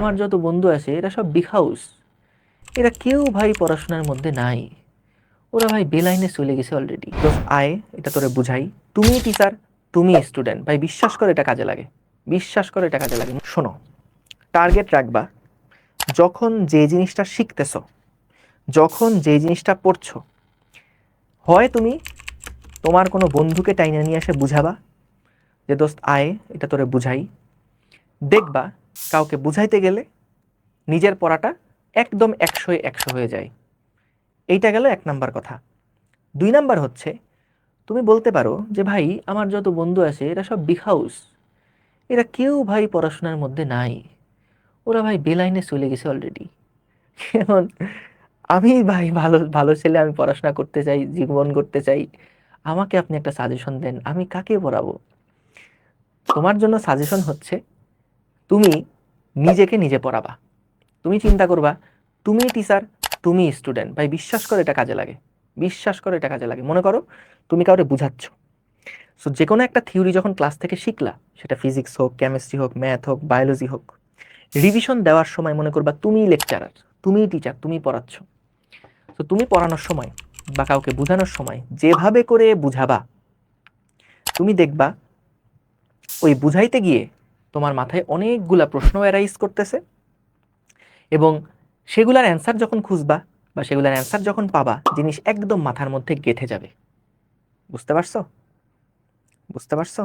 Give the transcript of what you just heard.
আমার যত বন্ধু আছে, এরা সব বিখাউস এরা কেউ ভাই পড়াশোনার মধ্যে নাই। ওরা ভাই বেলাইনে চলে গেছে অলরেডি দোস্ত আয়, এটা তোরে বুঝাই। তুমি টিচার তুমি স্টুডেন্ট ভাই, বিশ্বাস করে এটা কাজে লাগে। বিশ্বাস করে এটা কাজে লাগে। শোনো টার্গেট রাখবা। যখন যে জিনিসটা শিখতেছ, যখন যে জিনিসটা পড়ছো, হয় তুমি তোমার কোনো বন্ধুকে টাইনে নিয়ে এসে বুঝাবা যে, দোস্ত, আয়, এটা তোরে বুঝাই। দেখবা কাউকে বুঝাইতে গেলে নিজের পড়াটা একদম একশোয় একশো হয়ে যায়। এইটা গেল এক নাম্বার কথা। দুই নাম্বার হচ্ছে, তুমি বলতে পারো যে, ভাই, আমার যত বন্ধু আছে, এরা সব বিখাউস এরা কেউ ভাই পড়াশোনার মধ্যে নাই। ওরা ভাই বেলাইনে চলে গেছে অলরেডি যেমন আমি ভাই ভালো ভালো ছেলে, আমি পড়াশোনা করতে চাই, জীবন করতে চাই। আমাকে আপনি একটা সাজেশন দেন, আমি কাকে পড়াবো? তোমার জন্য সাজেশন হচ্ছে তুমি নিজেকে নিজে পড়াবা। তুমি চিন্তা করবা, তুমি টিচার তুমি স্টুডেন্ট ভাই, বিশ্বাস করে এটা কাজে লাগে। বিশ্বাস করে এটা কাজে লাগে। মনে করো, তুমি কাউকে বুঝাচ্ছ। সো যে কোনো একটা থিওরি যখন ক্লাস থেকে শিখলা, সেটা ফিজিক্স হোক কেমিস্ট্রি হোক ম্যাথ হোক বায়োলজি হোক রিভিশন দেওয়ার সময় মনে করবা তুমিই লেকচারার তুমিই টিচার তুমি পড়াচ্ছ। তো তুমি পড়ানোর সময় বা কাউকে বোঝানোর সময় যেভাবে করে বুঝাবা, তুমি দেখবা ওই বুঝাইতে গিয়ে তোমার মাথায় অনেকগুলা প্রশ্ন অ্যারাইজ করতেছে এবং সেগুলার অ্যান্সার যখন খুঁজবা বা সেগুলার অ্যান্সার যখন পাবা, জিনিস একদম মাথার মধ্যে গেঁথে যাবে। বুঝতে পারছ? বুঝতে পারছ?